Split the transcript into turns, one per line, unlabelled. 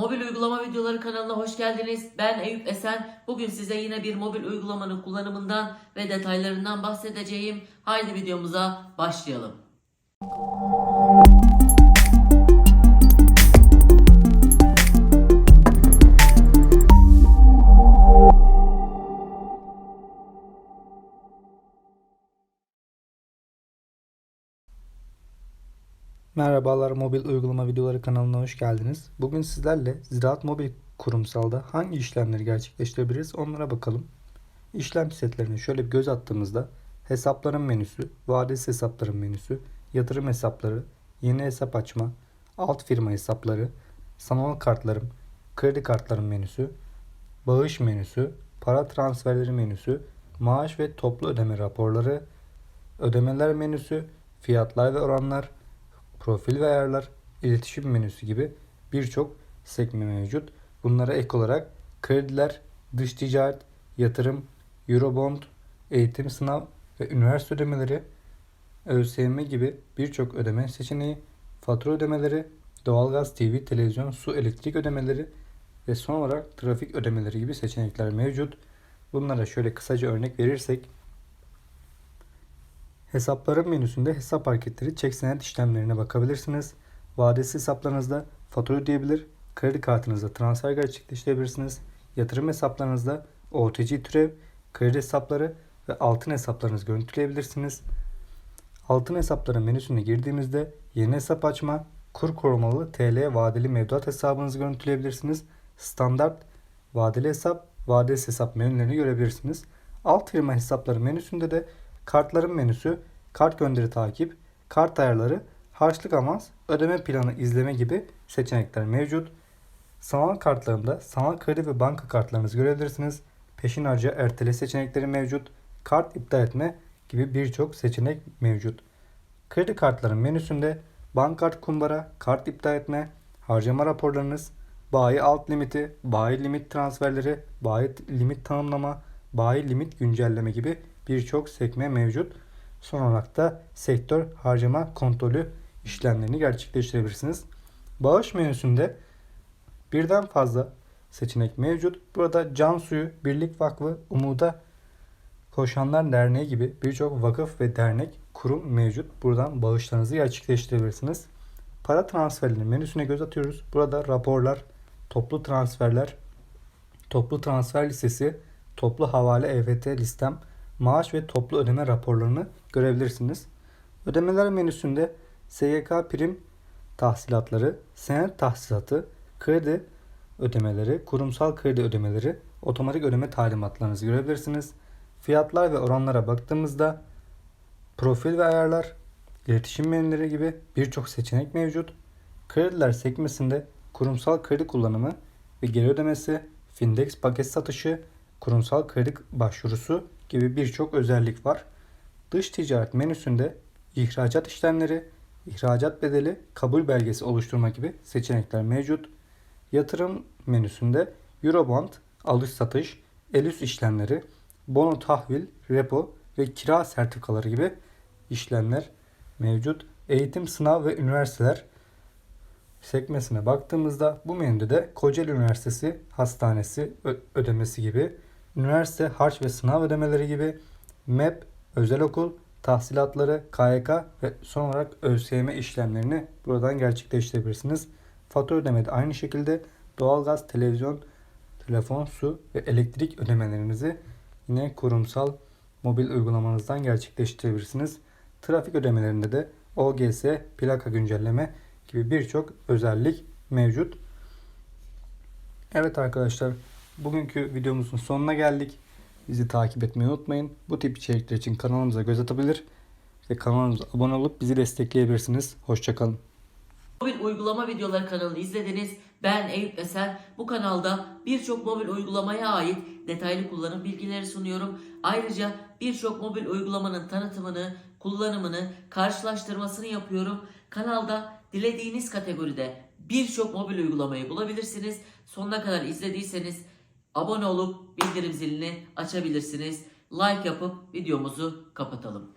Mobil uygulama videoları kanalına hoş geldiniz. Ben Eyüp Esen. Bugün size yine bir mobil uygulamanın kullanımından ve detaylarından bahsedeceğim. Haydi videomuza başlayalım.
Merhabalar mobil uygulama videoları kanalına hoş geldiniz. Bugün sizlerle Ziraat Mobil Kurumsal'da hangi işlemleri gerçekleştirebiliriz onlara bakalım. İşlem setlerine şöyle bir göz attığımızda hesapların menüsü, vadesiz hesapların menüsü, yatırım hesapları, yeni hesap açma, alt firma hesapları, sanal kartlarım, kredi kartlarım menüsü, bağış menüsü, para transferleri menüsü, maaş ve toplu ödeme raporları, ödemeler menüsü, fiyatlar ve oranlar, profil ve ayarlar, iletişim menüsü gibi birçok sekme mevcut. Bunlara ek olarak krediler, dış ticaret, yatırım, Eurobond, eğitim sınav ve üniversite ödemeleri, ÖSYM gibi birçok ödeme seçeneği, fatura ödemeleri, doğalgaz, TV, televizyon, su, elektrik ödemeleri ve son olarak trafik ödemeleri gibi seçenekler mevcut. Bunlara şöyle kısaca örnek verirsek Hesapların menüsünde hesap hareketleri çek senet işlemlerine bakabilirsiniz. Vadesi hesaplarınızda fatura ödeyebilir, kredi kartınızda transfer gerçekleştirebilirsiniz. Yatırım hesaplarınızda OTC türev, kredi hesapları ve altın hesaplarınızı görüntüleyebilirsiniz. Altın hesapları menüsüne girdiğimizde yeni hesap açma, kur korumalı TL vadeli mevduat hesabınızı görüntüleyebilirsiniz. Standart vadeli hesap, vadesiz hesap menülerini görebilirsiniz. Alt firma hesapları menüsünde de kartların menüsü, kart gönderi takip, kart ayarları, harçlık avans, ödeme planı izleme gibi seçenekler mevcut. Sanal kartlarında sanal kredi ve banka kartlarınızı görebilirsiniz. Peşin harca ertele seçenekleri mevcut. Kart iptal etme gibi birçok seçenek mevcut. Kredi kartların menüsünde bankart kumbara, kart iptal etme, harcama raporlarınız, bayi alt limiti, bayi limit transferleri, bayi limit tanımlama, bayi limit güncelleme gibi birçok sekme mevcut. Son olarak da sektör harcama kontrolü işlemlerini gerçekleştirebilirsiniz. Bağış menüsünde birden fazla seçenek mevcut. Burada Can Suyu, Birlik Vakfı, Umuda Koşanlar Derneği gibi birçok vakıf ve dernek, kurum mevcut. Buradan bağışlarınızı gerçekleştirebilirsiniz. Para transferleri menüsüne göz atıyoruz. Burada raporlar, toplu transferler, toplu transfer listesi, toplu havale EFT listem, maaş ve toplu ödeme raporlarını görebilirsiniz. Ödemeler menüsünde SGK prim tahsilatları, senet tahsilatı, kredi ödemeleri, kurumsal kredi ödemeleri, otomatik ödeme talimatlarınızı görebilirsiniz. Fiyatlar ve oranlara baktığımızda profil ve ayarlar, iletişim menüleri gibi birçok seçenek mevcut. Krediler sekmesinde kurumsal kredi kullanımı ve geri ödemesi, Findex paket satışı, kurumsal kredi başvurusu gibi birçok özellik var. Dış ticaret menüsünde ihracat işlemleri, ihracat bedeli, kabul belgesi oluşturma gibi seçenekler mevcut. Yatırım menüsünde Eurobond, alış satış, el üst işlemleri, bono tahvil, repo ve kira sertifikaları gibi işlemler mevcut. Eğitim, sınav ve üniversiteler sekmesine baktığımızda bu menüde de Kocaeli Üniversitesi Hastanesi ödemesi gibi, üniversite harç ve sınav ödemeleri gibi, MEP, özel okul, tahsilatları, KYK ve son olarak ÖSYM işlemlerini buradan gerçekleştirebilirsiniz. Fatura ödemede aynı şekilde doğalgaz, televizyon, telefon, su ve elektrik ödemelerinizi yine kurumsal mobil uygulamanızdan gerçekleştirebilirsiniz. Trafik ödemelerinde de OGS, plaka güncelleme gibi birçok özellik mevcut. Evet arkadaşlar bugünkü videomuzun sonuna geldik. Bizi takip etmeyi unutmayın. Bu tip içerikler için kanalımıza göz atabilir ve kanalımıza abone olup bizi destekleyebilirsiniz. Hoşçakalın.
Mobil uygulama videoları kanalını izlediniz. Ben Eyüp Esen. Bu kanalda birçok mobil uygulamaya ait detaylı kullanım bilgileri sunuyorum. Ayrıca birçok mobil uygulamanın tanıtımını, kullanımını, karşılaştırmasını yapıyorum. Kanalda dilediğiniz kategoride birçok mobil uygulamayı bulabilirsiniz. Sonuna kadar izlediyseniz abone olup bildirim zilini açabilirsiniz. Like yapıp videomuzu kapatalım.